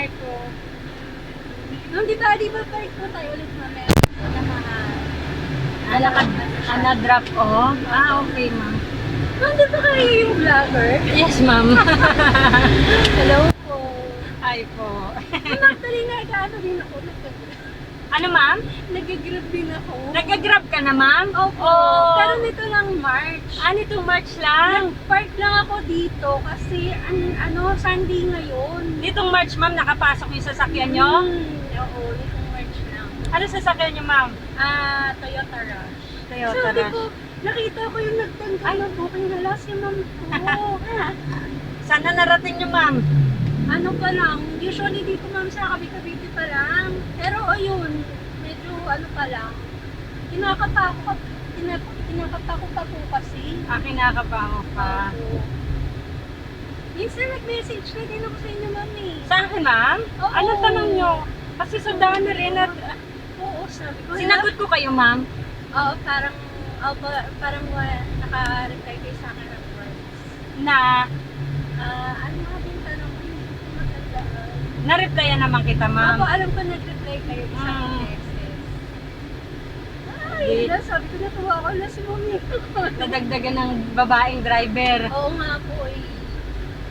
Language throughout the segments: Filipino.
Hi po. Nung di ba, di ba balik po tayo ulit mamaya? Ah, naka, ah, na-drop off? Ah, okay, ma'am. Nandito kayo yung vlogger? Yes, ma'am. Hello po. Hi po. Yung actually, nag-ano din ako. nag- Ano, ma'am? Nag-grab din ako. Nag-grab ka na, ma'am? Opo. Oh. Pero nito lang March. Ah, nitong March lang? Nag-park lang ako dito kasi an, ano, Sunday ngayon. Nitong March, ma'am, nakapasok yung sasakyan nyo? Hmm, oo, nitong March lang. Ano sasakyan nyo, ma'am? Ah, Toyota Rush. Toyota Sabi Rush. ko, nakita ko yung nagtanggal ng booking hala si ma'am ko. Sana narating nyo, ma'am? Ano pa lang, usually dito ma'am sa Cavite pa lang. Pero ayun, medyo ano pa lang. Kinakapa ko, kinap- kinakapa ko pa po kasi. Ah, kinakabaho ka. Oo. Minsan nag-message na din ako sa inyo ma'am eh. Sa akin, ma'am? Oo. Anong tanong nyo? Kasi sundahan na rin at ah, Oo, sabi ko. sinagot ko kayo, ma'am. Oo, parang, oh, pa- parang uh, naka-reply kayo sa akin ng words. Na, Ah, ano nga din tanong ko, hindi ko matandaan. Na-replyan naman kita, ma'am. Ako, alam ko nag-reply kayo sa akin Mm. message. Ay, Di- na, sabi ko natuwa ako na si mami. Nadagdagan ng babaeng driver. Oo nga po eh.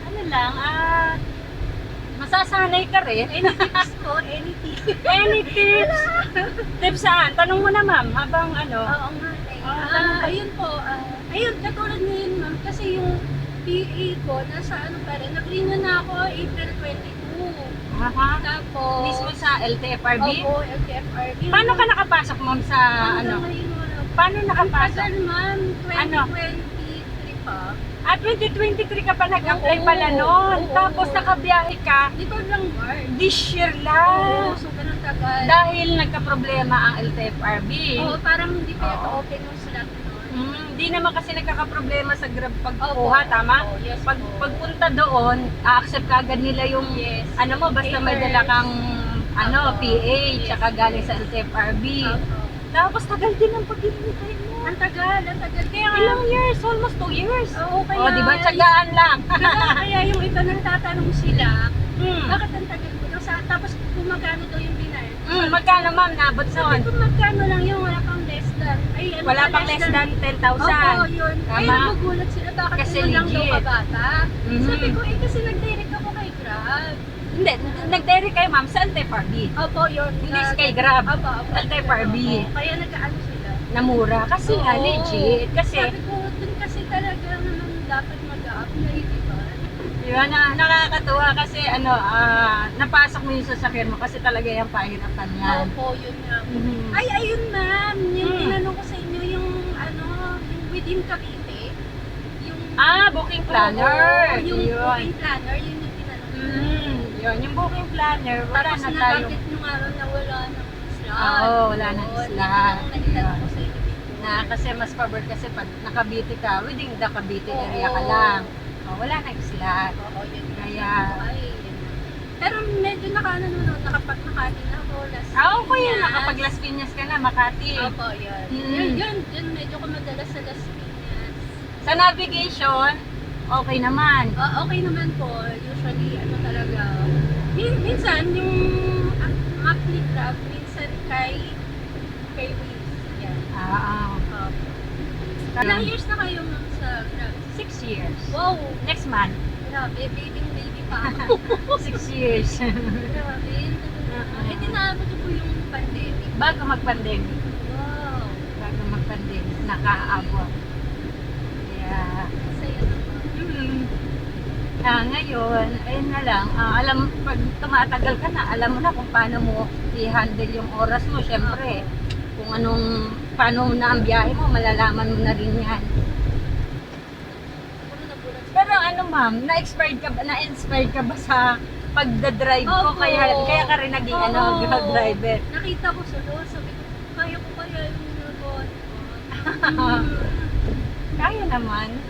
Ano lang, ah, masasanay ka rin. Any tips po, any tips. Any tips? Tips saan? Tanong mo na, ma'am, habang ano. Oo nga eh. Ah, Ah, tanong ka. ayun po, ah, ayun, katulad ngayon ma'am, kasi yung PA ko, nasa ano pa rin, nag-renew na ako April 22. Aha. Tapos, Mismo sa LTFRB? Opo, LTFRB. Paano ka nakapasok, ma'am, sa ano? Paano nakapasok? tagal ma'am, Ano? 2023 pa. Ah, 2023 ka pa nag-apply Oo, pala noon. oo. Tapos nakabiyahe ka Dito lang March. this year Oo, lang. so ganun tagal. Dahil nagka-problema ang LTFRB. Oo, parang hindi pa Oo. open yung slot Hindi naman kasi nagkaka-problema sa Grab pagkuha, Opo, tama? opo, yes Pag, po. pagpunta doon, a-accept kagad nila yung Yes. ano mo, basta may Papers. dala kang ano, Opo. PA, Yes. tsaka galing sa LTFRB. Opo. Tapos tagal din ang paghihintay mo. Ang tagal, ang tagal. Kaya nga, Ilang years? Almost two years. Oo, kaya, O, di ba? Tsagaan lang. kaya, kaya yung iba nagtatanong sila, hmm. bakit ang tagal sa, tapos kung magkano daw yung binayad. Hmm, magkano ma'am nabot Sabi noon? ko magkano lang yung wala pang Ay, ano Wala pa, pang less than 10,000. Oo, yun. Tama. nagugulat sila bakit Kasi yun lang daw kabata. Mhm. Sabi ko, eh kasi nag-direct ako kay Grab. Hindi, nag-dairy kayo ma'am sa LTFRB. Opo, yun. Hindi na- kay Grab. Opo, opo. Opo, Kaya nag-ano sila. Namura. Kasi nga Oo. legit. Kasi, Sabi ko, dun kasi talaga naman dapat mag-apply, di ba? na, nakakatuwa kasi ano, ah, napasok mo yung sasakyan mo kasi talaga yung pahirapan yan. Opo, yun nga. Mhm. Ay, ayun ma'am. Yung Hmm. tinanong ko sa inyo, yung ano, yung within Cavite. Yung, Ah, booking planner. Oo, yung yun. booking planner, yun yung tinanong ko. Mm, yun, yung booking planner, wala Tapos na tayo. nabanggit nyo nga ron na wala ng slot. Oo, wala ng Oo, slot. yun ang naitanong ko sa inyo. Na kasi mas favor kasi pag nakabiti ka, within the Cavite Oo. area ka lang. Oh, wala nang slot. Oo, yun. Kaya- Ay, yun. Pero medyo naka, ano, no, nakapag-Makati na ako. Last Ah, okay, Piñas. nakapag Las Piñas ka na, Makati. Opo, yun. Mm. Yun, yun, yun, medyo ko madalas sa Las Piñas. Sa navigation, okay naman. Ah, okay naman po. Usually, ano talaga. Min minsan, yung map ni Grab, minsan kay kay Waze. Yan. Ah, Uh, ah. ilang years na kayo sa Grab? Six years. Wow! Next month, Grabe, baby baby pa ako. six years. Grabe. Eh, tinapos ko po yung pandemic. Bago mag-pandemic. Wow! Bago mag-pandemic, nakaabot. Kaya, Masaya naman. mm, ah, ngayon, ayun na lang, ah, alam, pag tumatagal ka na, alam mo na kung paano mo i-handle yung oras mo, syempre. Kung anong, paano na ang biyahe mo, malalaman mo na rin yan. Puro nagulat sa- Pero ano ma'am, na-expired ka ba, na-inspired ka ba sa pagdadrive ko? Opo. Kaya, kaya ka rin naging ano, Oo. grab driver. Nakita ko sa doon, sabi ko, kaya ko kaya yung nagawa ko. Kaya naman.